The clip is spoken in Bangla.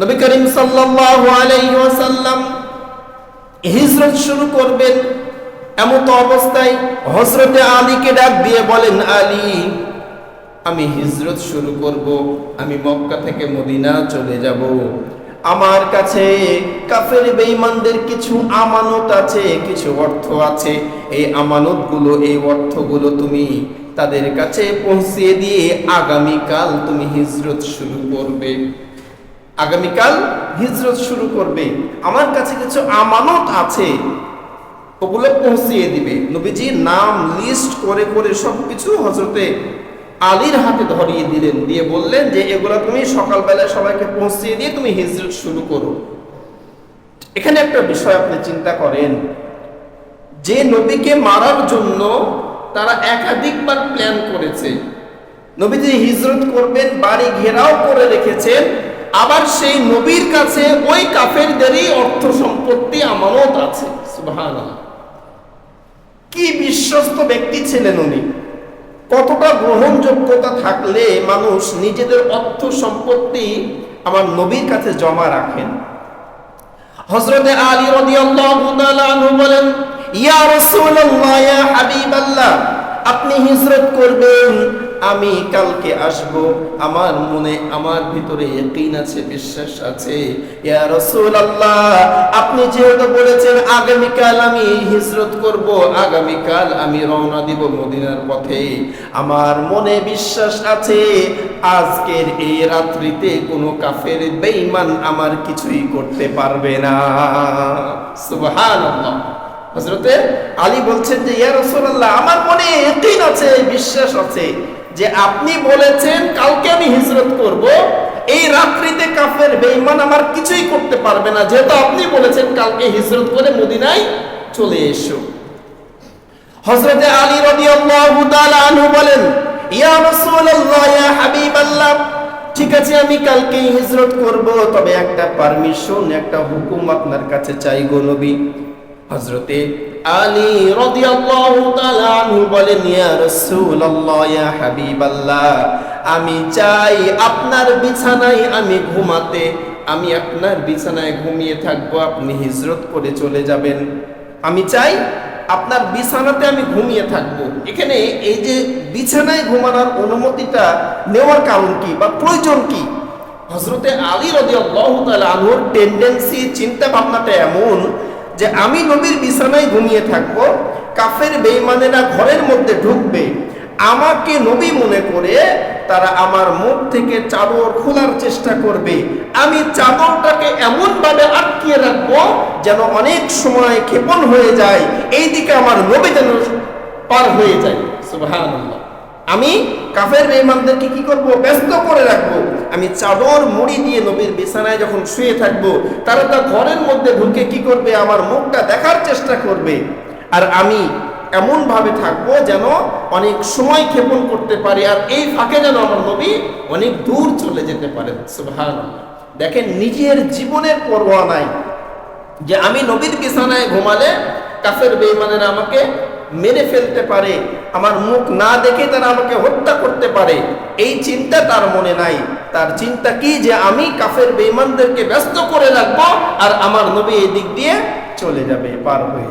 নবী করিম আলাইহি হিজরত শুরু করবেন। এমত অবস্থায় হজরতে আলীকে ডাক দিয়ে বলেন, আলী, আমি হিজরত শুরু করব, আমি মক্কা থেকে মদিনা চলে যাব। আমার কাছে কাফের বেঈমানদের কিছু আমানত আছে, কিছু অর্থ আছে। এই আমানতগুলো, এই অর্থগুলো তুমি তাদের কাছে পৌঁছিয়ে দিয়ে আগামীকাল তুমি হিজরত শুরু করবে। আগামীকাল হিজরত শুরু করবে। আমার কাছে কিছু আমানত আছে। ওগুলো পৌঁছিয়ে দিবে। নবীজি নাম লিস্ট করে করে সবকিছু হজরতে আলীর হাতে ধরিয়ে দিলেন। দিয়ে বললেন যে, এগুলো তুমি সকালবেলা সবাইকে পৌঁছিয়ে দিয়ে তুমি হিজরত শুরু করো। এখানে একটা বিষয় আপনি চিন্তা করেন। যে নবীকে মারার জন্য তারা একাধিকবার প্ল্যান করেছে। নবীজি হিজরত করবেন, বাড়ি ঘেরাও করে রেখেছেন। আবার সেই নবীর কাছে ওই কাফেরদেরই অর্থ সম্পত্তি, আমানত আছে। কি বিশ্বস্ত ব্যক্তি ছিলেন উনি। কতটা গ্রহণযোগ্যতা থাকলে মানুষ নিজেদের অর্থ সম্পত্তি আমার নবীর কাছে জমা রাখেন। হযরতে আলী রাদিয়াল্লাহু তাআলা বলেন, ইয়া রাসূলুল্লাহ আপনি হিজরত করবেন আমি কালকে আসব। আমার মনে, আমার ভিতরে ইয়াকিন আছে, বিশ্বাস আছে। আপনি যেহেতু বলেছেন আগামীকাল আমি হিজরত করব, আগামীকাল আমি রওনা দিব মদিনার পথে। আমার মনে বিশ্বাস আছে, আজকের এই রাত্রিতে কোনো কাফের, বেঈমান আমার কিছুই করতে পারবে না। সুবহানাল্লাহ। হযরতে আলী বলছেন যে, ইয়া রাসূলুল্লাহ, আমার মনে ইয়াকিন আছে, বিশ্বাস আছে যে আপনি বলেছেন, কালকে আমি হিজরত করব। এই রাত্রিতে কাফের, বেঈমান আমার কিছুই করতে পারবে না। যেহেতু আপনি বলেছেন, কালকে হিজরত করে মদিনায় চলে এসো। হযরতে আলী তাআলা আনহু বলেন, ইয়া রাসূলুল্লাহ, ইয়া হাবিবাল্লাহ, ঠিক আছে, আমি কালকে হিজরত করব, তবে একটা পারমিশন, একটা হুকুম আপনার কাছে চাই গো নবী। হযরতে আলী রাদিয়াল্লাহু তাআলা আনহু বলেন, ইয়া রাসূলুল্লাহ, ইয়া হাবিবাল্লাহ, আমি চাই আপনার বিছানায় আমি ঘুমাতে, আমি আপনার বিছানায় ঘুমিয়ে থাকব, আপনি হিজরত করে চলে যাবেন। আমি চাই আপনার বিছানাতে আমি ঘুমিয়ে থাকব। এখানে এই যে বিছানায় ঘুমানোর অনুমতিটা নেওয়ার কারণ কি বা প্রয়োজন কি? হজরতে আলী রদি আনহুর টেন্ডেন্সি চিন্তা ভাবনাটা এমন যে আমি নবীর বিছানায় ঘুমিয়ে থাকব, কাফের বেইমানেরা ঘরের মধ্যে ঢুকবে, আমাকে নবী মনে করে তারা আমার মুখ থেকে চাদর খোলার চেষ্টা করবে। আমি চাদরটাকে এমন ভাবে আটকিয়ে রাখব যেন অনেক সময় ক্ষেপণ হয়ে যায় এই দিকে আমার নবী যেন পার হয়ে যায়। সুবহানাল্লাহ। আমি কাফের বেঈমানদেরকে কি করব? ব্যস্ত করে রাখব। আমি চাদর মুড়ি দিয়ে নবীর বিছানায় যখন শুয়ে থাকব, তারা তা ঘরের মধ্যে ঢুকে কি করবে? আমার মুখটা দেখার চেষ্টা করবে। আর আমি এমন ভাবে থাকব যেন অনেক সময় ক্ষেপণ করতে পারি, আর এই ফাঁকে যেন আমার নবী অনেক দূর চলে যেতে পারে দেখেন, নিজের জীবনের পরোয়া নাই যে আমি নবীর বিছানায় ঘুমালে কাফের বেঈমানেরা আমাকে মেরে ফেলতে পারে, আমার মুখ না দেখে তারা আমাকে হত্যা করতে পারে, এই চিন্তা তার মনে নাই। তার চিন্তা কি যে আমি কাফের বেইমানদেরকে ব্যস্ত করে রাখব আর আমার নবী এই দিক দিয়ে চলে যাবে, পার হয়ে